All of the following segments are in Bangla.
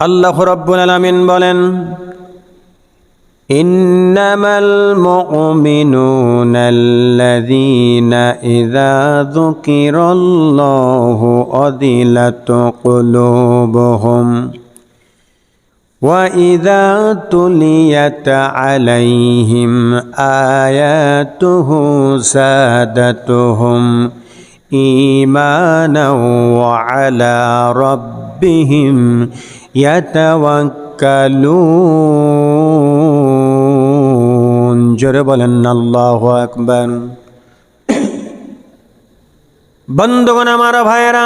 আল্লাহ রব্বুল আলামিন বলেন إنما المؤمنون الذين إذا ذكر الله أذلت قلوبهم وإذا تليت عليهم آياته سادتهم إيمانا وعلى ربهم ইয়াতাওয়াক্কালুন জোরে বলেন আল্লাহু আকবার বন্ধগণ আমার ভাইয়েরা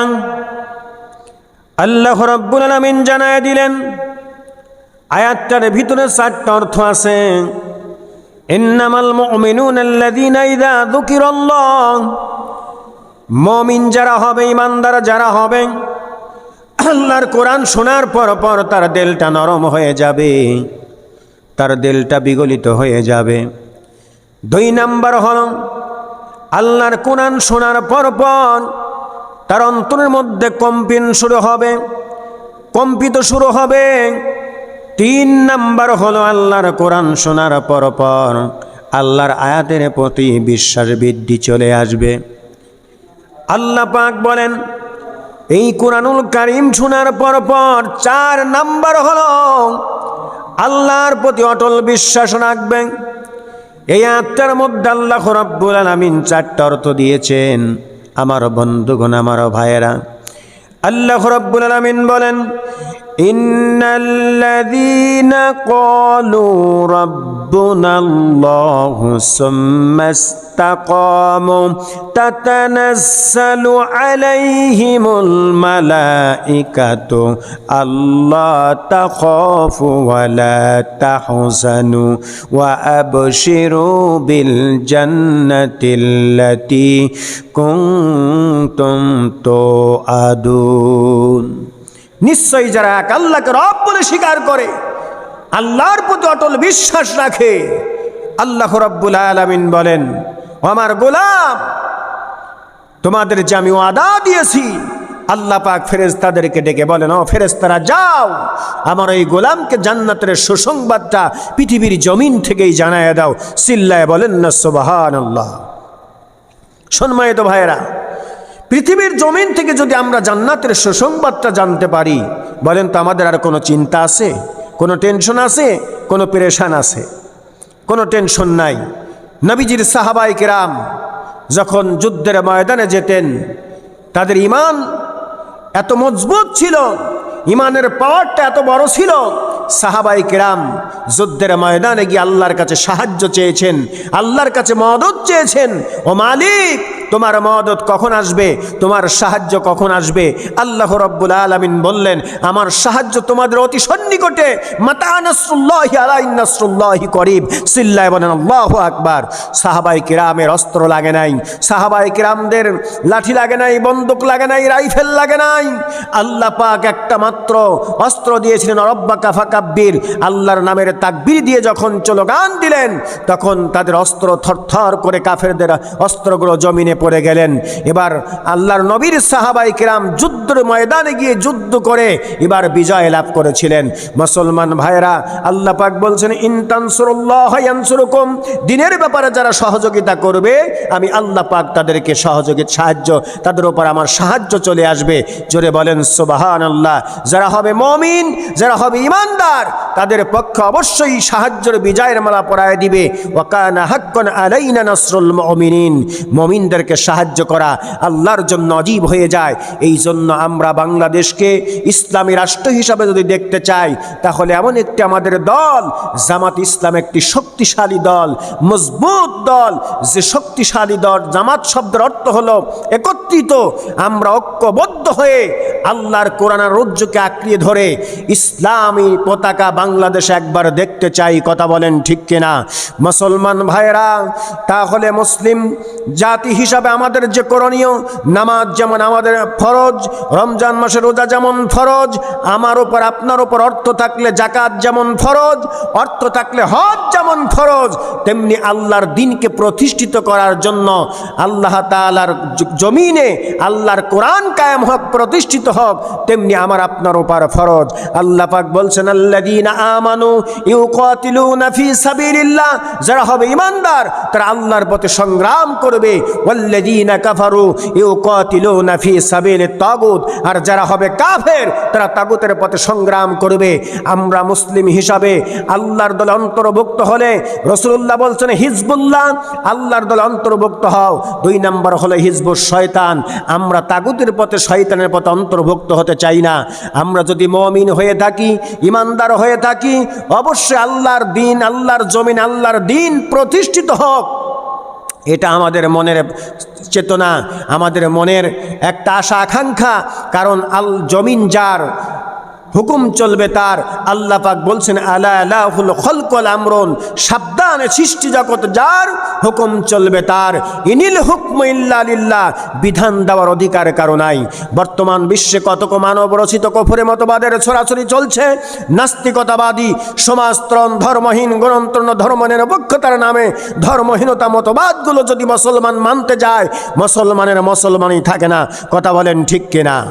আল্লাহ রব্বুল আলমিন জানায় দিলেন আয়াতটার ভিতরে চারটা অর্থ আছে ইন্নামাল মুমিনুন আল্লাযীনা ইযা যুকিরাল্লাহ মুমিন যারা হবে ইমানদার যারা হবে আল্লাহর কোরআন শোনার পর পর তার দিলটা নরম হয়ে যাবে। তার দিলটা বিগলিত হয়ে যাবে। দুই নাম্বার হল, আল্লাহর কোরআন শোনার পর পর তার অন্তরের মধ্যে কম্পিন শুরু হবে। কম্পিত শুরু হবে। তিন নাম্বার হলো, আল্লাহর কোরআন শোনার পর পর আল্লাহর আয়াতের প্রতি বিশ্বাস বৃদ্ধি চলে আসবে। আল্লাহ পাক বলেন এই কোরআনুল কারিম শোনার পর পর চার নাম্বার হল আল্লাহর প্রতি অটল বিশ্বাস রাখবেন। এই আত্মার মধ্যে আল্লাহ রব্বুল আলমিন চারটা অর্থ দিয়েছেন। আমার বন্ধুগণ, আমার ভাইয়েরা, আল্লাহ রব্বুল আলমিন বলেন, ইন্নাল্লাযীনা ক্বালু রব্ব ربنا الله ثم استقاموا تتنزل عليهم الملائكة ألا تخافوا ولا تحزنوا وأبشروا بالجنة التي كنتم توعدون নিশ্চয়ই যারা এক আল্লাহকে রব বলে স্বীকার করে আল্লাহর প্রতি অটল বিশ্বাস রাখে। আল্লাহ রব্বুল আলামিন বলেন আমার গোলাম, তোমাদের যে আমি ওয়াদা দিয়েছি, আল্লাহ পাক ফেরেস্তাদেরকে ডেকে বলেন, ও ফেরেস্তারা যাও, আমার এই গোলামকে জান্নাতের সুসংবাদটা পৃথিবীর জমিন থেকেই জানায় দাও। সিল্লায় বলেন, না সোবাহান আল্লাহ সম্মানিত ভাইয়েরা, পৃথিবীর জমিন থেকে যদি আমরা জান্নাতের সুসংবাদটা জানতে পারি, বলেন তো আমাদের আর কোনো চিন্তা আছে? কোনো টেনশন আছে? কোনো পেরেশান আছে? কোনো টেনশন নাই। নবীজির সাহাবাই কেরাম যখন যুদ্ধের ময়দানে যেতেন, তাদের ইমান এত মজবুত ছিল, ইমানের পাওয়ারটা এত বড় ছিল সাহাবাই কেরাম যুদ্ধের ময়দানে গিয়ে আল্লাহর কাছে সাহায্য চেয়েছেন, আল্লাহর কাছে মদত চেয়েছেন, ও মালিক তোমার মদত কখন আসবে? তোমার সাহায্য কখন আসবে? আল্লাহ রব্বুল আলমিন বললেন, আমার সাহায্য তোমাদের অতি সন্নিকটে। মাতা নাসরুল্লাহি আলাই নাসরুল্লাহি করিব। সিল্লায় বলেন, আল্লাহ আকবার। সাহাবাই কিরামের অস্ত্র লাগে নাই। সাহাবাই কিরামদের লাঠি লাগে নাই, বন্দুক লাগে নাই, রাইফেল লাগে নাই। আল্লাহ পাক একটা মাত্র অস্ত্র দিয়েছিলেন, রব্বা কাফা কাব্বির। আল্লাহর নামের তাকবির দিয়ে যখন চলগান দিলেন, তখন তাদের অস্ত্র থরথর করে কাফেরদের অস্ত্রগুলো জমিনে পড়ে গেলেন। এবার আল্লাহর নবীর সাহাবাই কিরাম যুদ্ধের ময়দানে গিয়ে যুদ্ধ করে এবার বিজয় লাভ করেছিলেন। মুসলমান ভাইরা আল্লাহ পাক বলছেন ইনতানসুরুল্লাহ ইয়ানসুরুকুম দিনের ব্যাপারে যারা সহযোগিতা করবে, আমি আল্লাহ পাক তাদেরকে সহযোগিত, সাহায্য, তাদের উপর আমার সাহায্য চলে আসবে। জোরে বলেন সুবাহান আল্লাহ যারা হবে মমিন, যারা হবে ইমানদার তাদের পক্ষে অবশ্যই সাহায্যের বিজয়ের মালা পরায় দিবে। ওয়াকানা হাক্কন আলাইনা নাসরুল মুমিনিন। মমিনদেরকে সাহায্য করা আল্লাহর জন্য অজীব হয়ে যায়। এই জন্য আমরা বাংলাদেশকে ইসলামী রাষ্ট্র হিসাবে যদি দেখতে চাই, তাহলে এমন একটি আমাদের দল, জামাত ইসলাম একটি শক্তিশালী দল, মজবুত দল। যে শক্তিশালী দল, জামাত শব্দের অর্থ হলো একত্রিত। আমরা ঐক্যবদ্ধ হয়ে আল্লাহর কোরআনার রজ্জুকে আঁকড়িয়ে ধরে ইসলামী পতাকা বাংলাদেশে একবার দেখতে চাই, কথা বলেন ঠিক কিনা? মুসলমান ভাইয়েরা, তাহলে মুসলিম জাতি হিসাবে আমাদের যে করণীয়, নামাজ যেমন আমাদের ফরজ, রমজান মাসে রোজা যেমন ফরজ, আমার উপর আপনার উপর অর্থ থাকলে জাকাত যেমন ফরজ, অর্থ থাকলে হজ যেমন ফরজ, তেমনি আল্লাহর দিনকে প্রতিষ্ঠিত করার জন্য আল্লাহ তালার জমিনে আল্লাহর কোরআন কায়েম হক, প্রতিষ্ঠিত হোক, তেমনি আমার আপনার ওপার ফরজ। আল্লাহ পাক বলছেন, আল্লাযীনা আমানু ইউকাতিলুনা ফি সাবিলিল্লাহ যারা হবে ইমানদার, তারা আল্লাহর পথে সংগ্রাম করবে। কাফারু ইউকাতিলুনা ফি সাবিলিত তাগুত আর যারা হবে কাফের, তারা তাগুতের পথে সংগ্রাম করবে। আমরা মুসলিম হিসাবে আল্লাহর দলে অন্তর্ভুক্ত হলে রসুল্লাহ বলছেন, হিজবুল্লাহ, আল্লাহর দলে অন্তর্ভুক্ত হও। দুই নম্বর হলো হিজবুর শয়তান। আমরা তাগুতের পথে শয়তানের পথে অন্তর্ভুক্ত হতে চাই না। আমরা যদি মমিন হয়ে থাকি, ইমানদার হয়ে থাকি, অবশ্যই আল্লাহর দিন, আল্লাহর জমিন, আল্লাহর দিন প্রতিষ্ঠিত হোক। এটা আমাদের মনের চেতনা, আমাদের মনের একটা আশা, আকাঙ্ক্ষা। কারণ আল জমিন যার হুকুম চলবে তার। আল্লাহ পাক বলছেন, আলা আলাহুল আমরন। সাবধানে সৃষ্টি জগৎ যার হুকুম চলবে তার। ইনিল হুকম ইল্লা বিধান দেওয়ার অধিকার কারও নাই। বর্তমান বিশ্বে কতক মানব রচিত কফরে মতবাদের ছড়াছড়ি চলছে। নাস্তিকতাবাদী, সমাজত্রণ, ধর্মহীন গ্রন্থন ধর্ম নিরপেক্ষতার নামে ধর্মহীনতা মতবাদগুলো যদি মুসলমান মানতে যায়, মুসলমানের মুসলমানই থাকে না। কথা বলেন ঠিক কিনা?